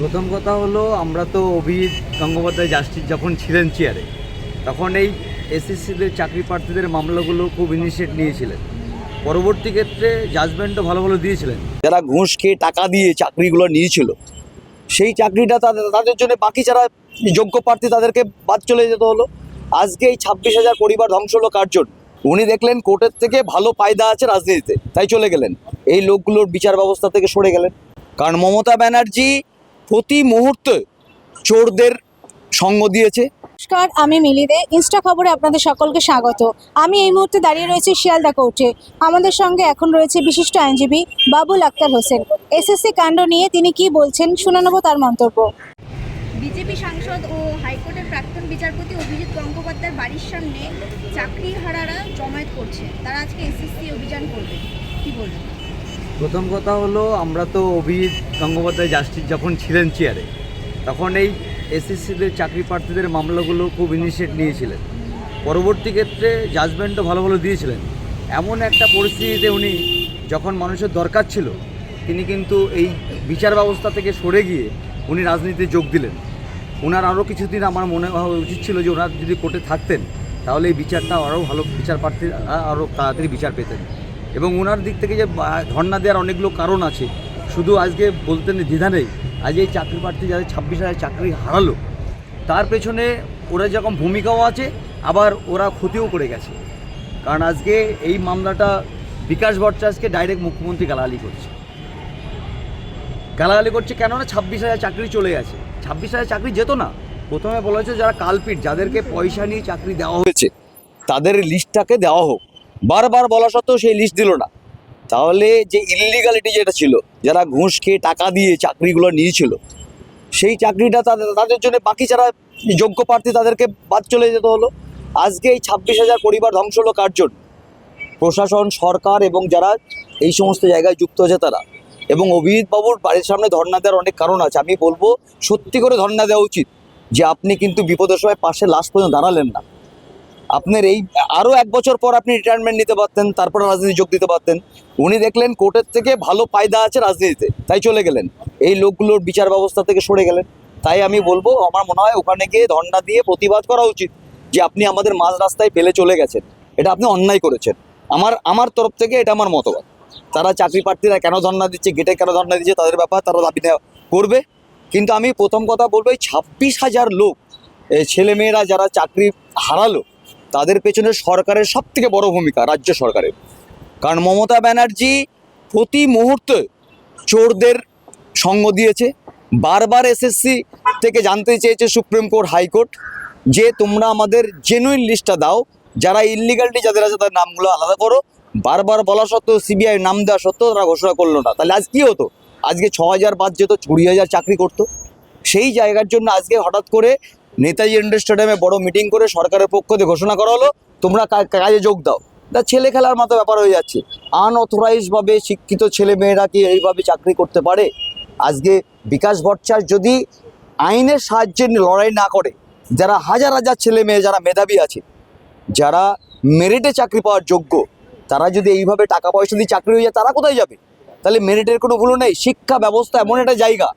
প্রথম কথা হলো, আমরা তো অভিজিৎ গঙ্গোপাধ্যায় জাস্টিস যখন ছিলেন চেয়ারে তখন এই এসএসসিদের চাকরি প্রার্থীদের মামলাগুলো খুব ইনিশিয়েট নিয়েছিলেন। পরবর্তী ক্ষেত্রে জাজমেন্টও ভালো ভালো দিয়েছিলেন। যারা ঘুষ খেয়ে টাকা দিয়ে চাকরিগুলো নিয়েছিল, সেই চাকরিটা তাদের তাদের জন্য বাকি যারা যোগ্য প্রার্থী তাদেরকে বাদ চলে যেতে হলো। আজকে এই ছাব্বিশ হাজার পরিবার ধ্বংস হলো কার উনি দেখলেন কোর্টের থেকে ভালো পায়দা আছে রাজনীতিতে, তাই চলে গেলেন। এই লোকগুলোর বিচার ব্যবস্থা থেকে সরে গেলেন। কারণ মমতা ব্যানার্জি প্রতি মুহূর্তে চোরদের সঙ্গ দিয়েছে। নমস্কার আমি মিলি দে। ইনস্টা খবরে আপনাদের সকলকে স্বাগত। আমি এই মুহূর্তে দাঁড়িয়ে রয়েছি শিয়ালদা কোর্টে। আমাদের সঙ্গে এখন রয়েছে বিশিষ্ট আইনজীবী বাবুল আক্তার হোসেন। এসএসসি কাণ্ড নিয়ে তিনি কি বলছেন শুনে নেব তার মন্তব্য। বিজেপি সাংসদ ও হাইকোর্টের প্রাক্তন বিচারপতি অভিজিৎ গঙ্গোপাধ্যায়ের বাড়ির সামনে চাকরি হারারা জমায়েত করছে। তারা আজকে এসএসসি অভিযান করবে। কি বলবেন? প্রথম কথা হলো, আমরা তো অভিজিৎ গঙ্গোপাধ্যায় জাস্টিস যখন ছিলেন চেয়ারে তখন এই এসএসসিদের চাকরি প্রার্থীদের মামলাগুলো খুব ইনিশিয়েট নিয়েছিলেন। পরবর্তী ক্ষেত্রে জাজমেন্টও ভালো ভালো দিয়েছিলেন। এমন একটা পরিস্থিতিতে উনি যখন মানুষের দরকার ছিল, তিনি কিন্তু এই বিচার ব্যবস্থা থেকে সরে গিয়ে উনি রাজনীতিতে যোগ দিলেন। ওনার আরও কিছুদিন আমার মনে হওয়া উচিত ছিল যে ওনার যদি কোর্টে থাকতেন, তাহলে এই বিচারটা আরও ভালো বিচার প্রার্থী আরও তাড়াতাড়ি বিচার পেতেন। এবং ওনার দিক থেকে যে ধর্ণা দেওয়ার অনেকগুলো কারণ আছে, শুধু আজকে বলতে নেই, দ্বিধা নেই। আজ এই চাকরি প্রার্থী যাদের ছাব্বিশ হাজার চাকরি হারালো, তার পেছনে ওরা যেরকম ভূমিকাও আছে, আবার ওরা ক্ষতিও করে গেছে। কারণ আজকে এই মামলাটা বিকাশ ভট্টাচার্যকে ডাইরেক্ট মুখ্যমন্ত্রী গালাগালি করছে। গালাগালি করছে কেননা ছাব্বিশ হাজার চাকরি চলে গেছে। ছাব্বিশ হাজার চাকরি যেত না। প্রথমে বলা হয়েছে যারা কালপিট, যাদেরকে পয়সা নিয়ে চাকরি দেওয়া হয়েছে, তাদের লিস্টটাকে দেওয়া হোক। বারবার বলা সত্ত্বেও সেই লিস্ট দিল না। তাহলে যে ইলিগালিটি যেটা ছিল, যারা ঘুষ খেয়ে টাকা দিয়ে চাকরিগুলো নিয়েছিল, সেই চাকরিটা তাদের তাদের জন্য বাকি যারা যোগ্য প্রার্থী তাদেরকে বাদ চলে যেতে হলো। আজকে এই ছাব্বিশ হাজার পরিবার ধ্বংস হলো কার জন্য? প্রশাসন, সরকার এবং যারা এই সমস্ত জায়গায় যুক্ত আছে তারা। এবং অভিজিৎ বাবুর বাড়ির সামনে ধর্ণা দেওয়ার অনেক কারণ আছে। আমি বলব, সত্যি করে ধর্ণা দেওয়া উচিত যে আপনি কিন্তু বিপদের সময় পাশে লাস্ট পর্যন্ত দাঁড়ালেন না। আপনার এই আরও এক বছর পর আপনি রিটায়ারমেন্ট নিতে পারতেন, তারপরে রাজনীতি যোগ দিতে পারতেন। উনি দেখলেন কোর্টের থেকে ভালো পায়দা আছে রাজনীতিতে, তাই চলে গেলেন। এই লোকগুলোর বিচার ব্যবস্থা থেকে সরে গেলেন। তাই আমি বলব, আমার মনে হয় ওখানে গিয়ে ধর্ণা দিয়ে প্রতিবাদ করা উচিত যে আপনি আমাদের মাঝ রাস্তায় ফেলে চলে গেছেন। এটা আপনি অন্যায় করেছেন। আমার আমার তরফ থেকে এটা আমার মতবাদ। তারা চাকরি প্রার্থীরা কেন ধর্ণা দিচ্ছে গেটে কেন ধর্ণা দিচ্ছে, তাদের ব্যাপার তারা দাবি করবে। কিন্তু আমি প্রথম কথা বলব, এই ছাব্বিশ হাজার লোক ছেলেমেয়েরা যারা চাকরি হারালো তাদের পেছনে সরকারের সব থেকে বড় ভূমিকা, রাজ্য সরকারের। কারণ মমতা ব্যানার্জি প্রতি মুহূর্তে চোরদের সঙ্গ দিয়েছে। বারবার এসএসসি থেকে জানতে চেয়েছে সুপ্রিম কোর্ট হাইকোর্ট যে তোমরা আমাদের জেনুইন লিস্টটা দাও, যারা ইলিগালিটি যাদের আছে তাদের নামগুলো আলাদা করো। বারবার বলা সত্ত্বেও সিবিআই নাম দেওয়া সত্ত্বেও তারা ঘোষণা করল না। তাহলে আজ কী হতো? আজকে ছ হাজার বাদ যেত কুড়ি হাজার চাকরি করতো। সেই জায়গার জন্য আজকে হঠাৎ করে নেতাজি ইন্ডোর স্টেডিয়ামে বড় মিটিং করে সরকারের পক্ষ থেকে ঘোষণা করা হলো, তোমরা কাজে যোগ দাও। তা ছেলে খেলার মতো ব্যাপার হয়ে যাচ্ছে। আনঅথরাইজভাবে শিক্ষিত ছেলে মেয়েরা কি এইভাবে চাকরি করতে পারে? আজকে বিকাশ ভট্টাচার্য যদি আইনের সাহায্যে লড়াই না করে, যারা হাজার হাজার ছেলে মেয়ে, যারা মেধাবী আছে, যারা মেরিটে চাকরি পাওয়ার যোগ্য, তারা যদি এইভাবে টাকা পয়সা দিয়ে চাকরি হয়ে যায়, তারা কোথায় যাবে? তাহলে মেরিটের কোনো ভুল নেই। শিক্ষা ব্যবস্থা এমন একটা জায়গা,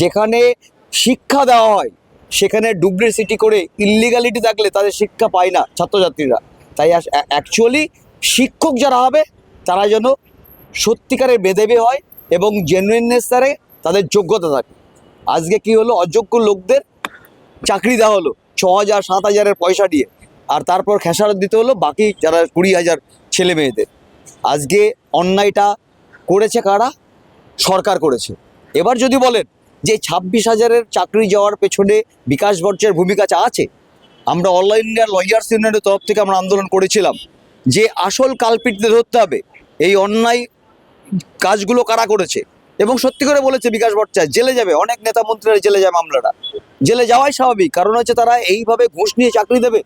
যেখানে শিক্ষা দেওয়া হয়। সেখানে ডুপ্লিসিটি করে ইলিগালিটি থাকলে তাদের শিক্ষা পায় না ছাত্রছাত্রীরা। তাই অ্যাকচুয়ালি শিক্ষক যারা হবে, তারা যেন সত্যিকারের বেদেবে হয় এবং জেনুইননেস তারে তাদের যোগ্যতা থাকে। আজকে কি হলো? অযোগ্য লোকদের চাকরি দেওয়া হলো ছ হাজার সাত হাজারের পয়সা দিয়ে। আর তারপর খেসারত দিতে হলো বাকি যারা কুড়ি হাজার ছেলে মেয়েদের। আজকে অন্যায়টা করেছে কারা? সরকার করেছে। এবার যদি বলেন যে ছাব্বিশ হাজারের চাকরি যাওয়ার পেছনে বিকাশ ভট্টের ভূমিকা চা আছে, আমরা অল ইন্ডিয়া লয়ার্স ইউনিয়নের তরফ থেকে আমরা আন্দোলন করেছিলাম। যে আসল কালপিটদের ধরতে হবে, এই অন্যায় কাজগুলো কারা করেছে? এবং সত্যি করে বলেছে বিকাশ ভট্টাচার্য জেলে যাবে, অনেক নেতা মন্ত্রীরা জেলে যায় মামলাটা। জেলে যাওয়াই স্বাভাবিক, কারণ হচ্ছে তারা এইভাবে ঘুষ নিয়ে চাকরি দেবে,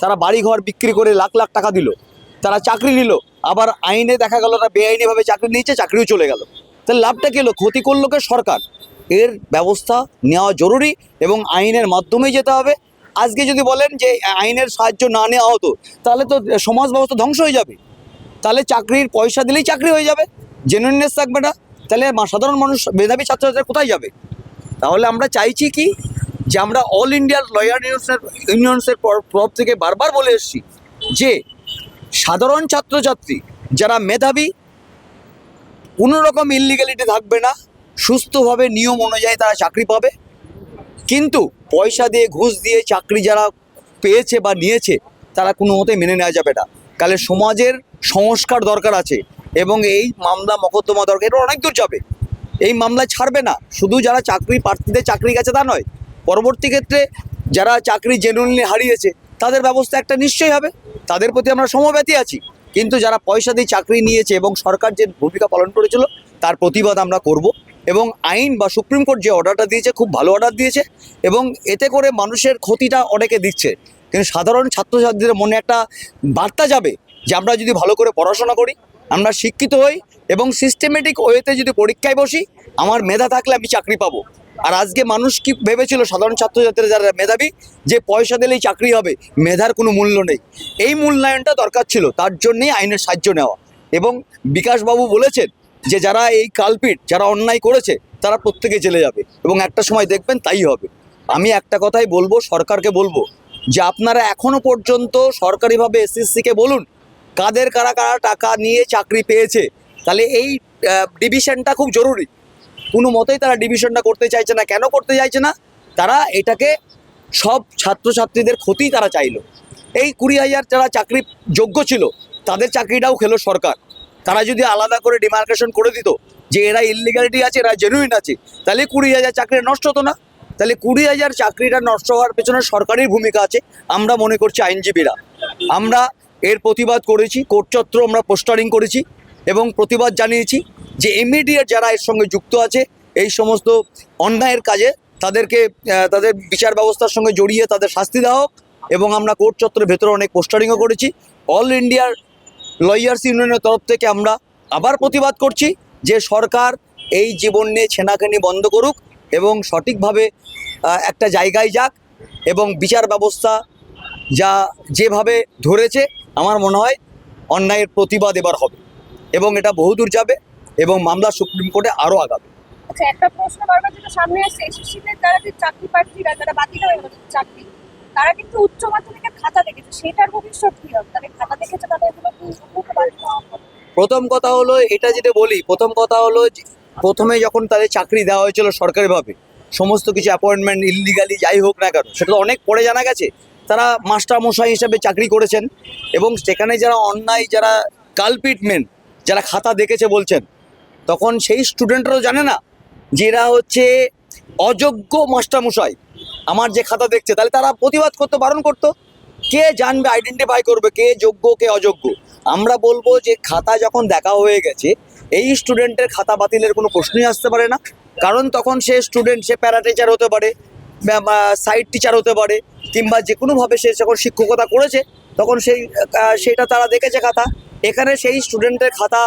তারা বাড়িঘর বিক্রি করে লাখ লাখ টাকা দিল, তারা চাকরি নিল, আবার আইনে দেখা গেল না বেআইনিভাবে চাকরি নিয়েছে, চাকরিও চলে গেল। তাহলে লাভটা কি হলো? ক্ষতি করল কে সরকার? এর ব্যবস্থা নেওয়া জরুরি এবং আইনের মাধ্যমেই যেতে হবে। আজকে যদি বলেন যে আইনের সাহায্য না নেওয়া হতো, তাহলে তো সমাজ ব্যবস্থা ধ্বংস হয়ে যাবে। তাহলে চাকরির পয়সা দিলেই চাকরি হয়ে যাবে। জেনুইননেস থাকবে না। তাহলে সাধারণ মানুষ, মেধাবী ছাত্রছাত্রীরা কোথায় যাবে? তাহলে আমরা চাইছি কি? যে আমরা অল ইন্ডিয়া লয়ার ইউনিয়ন্সের ইউনিয়ন্সের তরফ থেকে বারবার বলে এসেছি যে, সাধারণ ছাত্রছাত্রী যারা মেধাবী, কোনো রকম ইলিগ্যালিটি থাকবে না। সুস্থভাবে নিয়ম অনুযায়ী তারা চাকরি পাবে। কিন্তু পয়সা দিয়ে ঘুষ দিয়ে চাকরি যারা পেয়েছে বা নিয়েছে, তারা কোনো মতে মেনে নেওয়া যাবে না। কালে সমাজের সংস্কার দরকার আছে এবং এই মামলা, মকদ্দমা দরকার এটা অনেক দূর যাবে। এই মামলা ছাড়বে না। শুধু যারা চাকরি, প্রার্থীদের চাকরি গেছে তা নয়, পরবর্তী ক্ষেত্রে যারা চাকরি জেনুইনলি হারিয়েছে, তাদের ব্যবস্থা একটা নিশ্চয়ই হবে। তাদের প্রতি আমরা সমব্যতি আছি। কিন্তু যারা পয়সা দিয়ে চাকরি নিয়েছে এবং সরকার যে ভূমিকা পালন করেছিল তার প্রতিবাদ আমরা করব। এবং আইন বা সুপ্রিম কোর্ট যে অর্ডারটা দিয়েছে, খুব ভালো অর্ডার দিয়েছে এবং এতে করে মানুষের ক্ষতিটা অনেকে দিচ্ছে। কিন্তু সাধারণ ছাত্রছাত্রীদের মনে একটা বার্তা যাবে যে, আমরা যদি ভালো করে পড়াশোনা করি, আমরা শিক্ষিত হই এবং সিস্টেমেটিক ওয়েতে যদি পরীক্ষায় বসি, আমার মেধা থাকলে আমি চাকরি পাবো। আর আজকে মানুষ কি ভেবেছিল, সাধারণ ছাত্রছাত্রীরা যারা মেধাবী, যে পয়সা দিলেই চাকরি হবে, মেধার কোনো মূল্য নেই। এই মূল্যায়নটা দরকার ছিল, তার জন্যই আইনের সাহায্য নেওয়া। এবং বিকাশবাবু বলেছেন যে যারা এই কালপিট যারা অন্যায় করেছে, তারা প্রত্যেকে জেলে যাবে এবং একটা সময় দেখবেন তাই হবে। আমি একটা কথাই বলব, সরকারকে বলব যে আপনারা এখনও পর্যন্ত সরকারিভাবে এসএসসিকে বলুন, কাদের কারা কারা টাকা নিয়ে চাকরি পেয়েছে। তাহলে এই ডিভিশনটা খুব জরুরি। কোনো মতেই তারা ডিভিশনটা করতে চাইছে না। কেন করতে চাইছে না? তারা এটাকে সব ছাত্রছাত্রীদের ক্ষতি তারা চাইলো। এই কুড়ি হাজার যারা চাকরি যোগ্য ছিল, তাদের চাকরিটাও খেলো সরকার। তারা যদি আলাদা করে ডিমার্কেশন করে দিত যে এরা ইলিগালিটি আছে, এরা জেনুইন আছে, তাহলে কুড়ি হাজার চাকরি নষ্ট হতো না। তাহলে কুড়ি হাজার চাকরিটা নষ্ট হওয়ার পেছনে সরকারের ভূমিকা আছে, আমরা মনে করছি আইনজীবীরা। আমরা এর প্রতিবাদ করেছি কোর্টচত্র আমরা পোস্টারিং করেছি এবং প্রতিবাদ জানিয়েছি যে ইমিডিয়েট যারা এর সঙ্গে যুক্ত আছে, এই সমস্ত অন্যায়ের কাজে তাদেরকে তাদের বিচার ব্যবস্থার সঙ্গে জড়িয়ে তাদের শাস্তি দেওয়া হোক এবং আমরা কোর্ট চত্বরের ভেতরে অনেক পোস্টারিংও করেছি। অল ইন্ডিয়ার লয়ার্স ইউনিয়নের তরফ থেকে আমরা আবার প্রতিবাদ করছি যে সরকার এই জীবন নিয়ে ছেনাখানি বন্ধ করুক এবং সঠিকভাবে একটা জায়গায় যাক এবং বিচার ব্যবস্থা যা যেভাবে ধরেছে আমার মনে হয় অন্যায়ের প্রতিবাদ এবার হবে এবং এটা বহুদূর যাবে এবং মামলা সুপ্রিম কোর্টে আরও আগাবে। আচ্ছা একটা প্রশ্ন যেটা সামনে আসছে, এসএসসিতে তারা যে চাকরি প্রার্থীরা যারা বাতিল হয়ে চাকরি। তারা কিন্তু উচ্চ মাধ্যমিকের খাতা দেখেছে, সেটার ভবিষ্যৎ কি হবে তাদের খাতা দেখেছে, তাদের এগুলো? প্রথম কথা হলো, এটা যেটা বলি, প্রথম কথা হলো প্রথমে যখন তাদের চাকরি দেওয়া হয়েছিল সরকারিভাবে, সমস্ত কিছু অ্যাপয়েন্টমেন্ট ইলিগালি যাই হোক না কেন, সেটা অনেক পরে জানা গেছে, তারা মাস্টার মশাই হিসেবে চাকরি করেছেন এবং সেখানে যারা অন্যায়, যারা কালপিট মেন যারা খাতা দেখেছে বলছেন, তখন সেই স্টুডেন্টরাও জানে না যে এরা হচ্ছে অযোগ্য মাস্টারমশাই আমার যে খাতা দেখছে, তাহলে তারা প্রতিবাদ করতে, বারণ করতো। কে জানবে আইডেন্টিফাই করবে, কে যোগ্য, কে অযোগ্য? আমরা বলব যে খাতা যখন দেখা হয়ে গেছে, এই স্টুডেন্টের খাতা বাতিলের কোনো প্রশ্নই আসতে পারে না। কারণ তখন সে স্টুডেন্ট সে প্যারা টিচার হতে পারে সাইড টিচার হতে পারে, কিংবা যে কোনোভাবে সে যখন শিক্ষকতা করেছে, তখন সেই সেটা তারা দেখেছে খাতা। এখানে সেই স্টুডেন্টের খাতা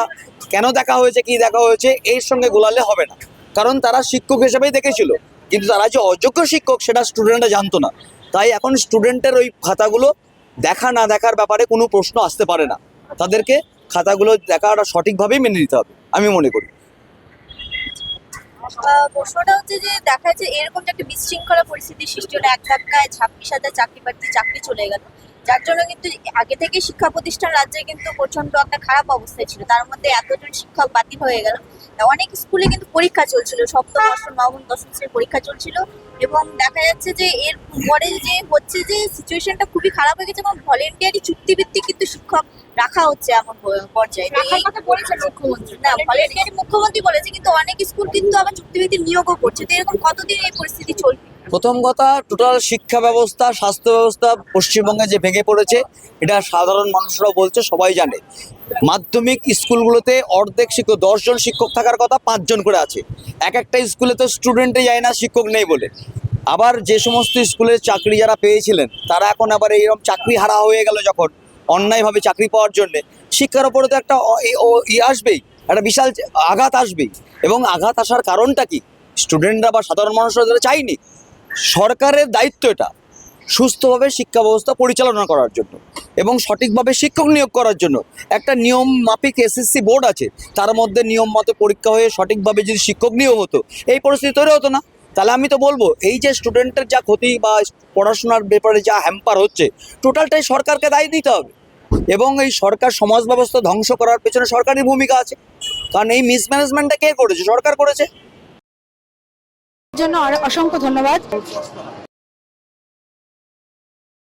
কেন দেখা হয়েছে, কি দেখা হয়েছে, এর সঙ্গে গোলালে হবে না। কারণ তারা শিক্ষক হিসেবেই দেখেছিল। কিন্তু তারা যে অযোগ্য শিক্ষক সেটা স্টুডেন্টরা জানতো না। তাই এখন স্টুডেন্টের ওই খাতাগুলো দেখা না দেখার ব্যাপারে কোনো প্রশ্ন আসতে পারে না। তাদেরকে খাতাগুলো দেখাটা সঠিকভাবেই মেনে নিতে হবে, আমি মনে করি। প্রশ্নটা হচ্ছে যে দেখা যাচ্ছে এরকম যে একটা বিশৃঙ্খলা পরিস্থিতির সৃষ্টি হলো, এক ধাক্কায় ছাব্বিশ হাজার চাকরি প্রার্থী চাকরি চলে গেল। যার জন্য কিন্তু আগে থেকে শিক্ষা প্রতিষ্ঠান রাজ্যে কিন্তু প্রচণ্ড একটা খারাপ অবস্থায় ছিল। তার মধ্যে এতজন শিক্ষক বাতিল হয়ে গেল। অনেক স্কুলে কিন্তু পরীক্ষা চলছিল। সপ্তম অষ্টম নবম দশম শ্রেণির পরীক্ষা চলছিল এবং দেখা যাচ্ছে যে এর পরে যে হচ্ছে যে সিচুয়েশনটা খুবই খারাপ হয়ে গেছে এবং ভলেন্টিয়ারি চুক্তিভিত্তিক কিন্তু শিক্ষক রাখা হচ্ছে এমন পর্যায়ে। না ভলেন্টিয়ারি মুখ্যমন্ত্রী বলেছে কিন্তু অনেক স্কুল কিন্তু আবার চুক্তিভিত্তিক নিয়োগও করছে। তো এরকম কতদিন এই পরিস্থিতি চলবে? প্রথম কথা টোটাল শিক্ষা ব্যবস্থা, স্বাস্থ্য ব্যবস্থা পশ্চিমবঙ্গে যে ভেঙে পড়েছে, এটা সাধারণ মানুষরাও বলছে, সবাই জানে। মাধ্যমিক স্কুলগুলোতে অর্ধেক শিক্ষক, দশজন শিক্ষক থাকার কথা পাঁচজন করে আছে। এক একটা স্কুলে তো স্টুডেন্টে যায় না, শিক্ষক নেই বলে। আবার যে সমস্ত স্কুলের চাকরি যারা পেয়েছিলেন, তারা এখন আবার এইরকম চাকরি হারা হয়ে গেল যখন, অন্যায়ভাবে চাকরি পাওয়ার জন্যে। শিক্ষার ওপরে তো একটা ই আসবেই, একটা বিশাল আঘাত আসবেই। এবং আঘাত আসার কারণটা কি? স্টুডেন্টরা বা সাধারণ মানুষরা যারা চায়নি সরকারের দায়িত্ব এটা, সুস্থভাবে শিক্ষা ব্যবস্থা পরিচালনা করার জন্য এবং সঠিকভাবে শিক্ষক নিয়োগ করার জন্য। একটা নিয়ম মাফিক এসএসসি বোর্ড আছে, তার মধ্যে নিয়ম মতো পরীক্ষা হয়ে সঠিকভাবে যদি শিক্ষক নিয়োগ হতো, এই পরিস্থিতি তৈরি হতো না। তাহলে আমি তো বলব, এই যে স্টুডেন্টের যা ক্ষতি বা পড়াশোনার ব্যাপারে যা হ্যাম্পার হচ্ছে টোটালটাই সরকারকে দায়ী দিতে হবে। এবং এই সরকার সমাজ ব্যবস্থা ধ্বংস করার পেছনে সরকারি ভূমিকা আছে। কারণ এই মিসম্যানেজমেন্টটা কে করেছে? সরকার করেছে। জন্য অসংখ্য ধন্যবাদ।